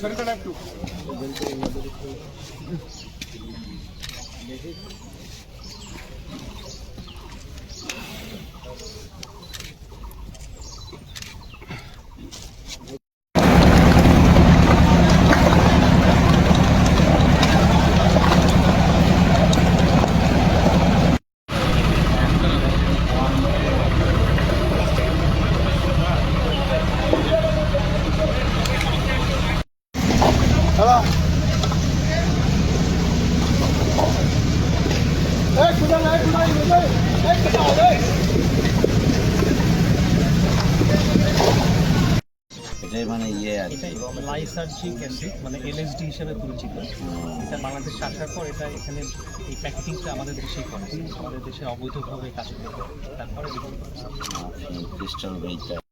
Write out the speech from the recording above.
শরীরটা একটু এটাই মানে ইয়ে আর কি। লাইসার্জিক অ্যাসিড মানে এলএসডি হিসেবে পরিচিত। এটা বাংলাদেশে আসার পর এটা এখানে এই প্যাকেটিংটা আমাদের দেশেই করে। আমাদের দেশে অবৈধভাবে কাজ করে। তারপরে ক্রিস্টাল বেইটা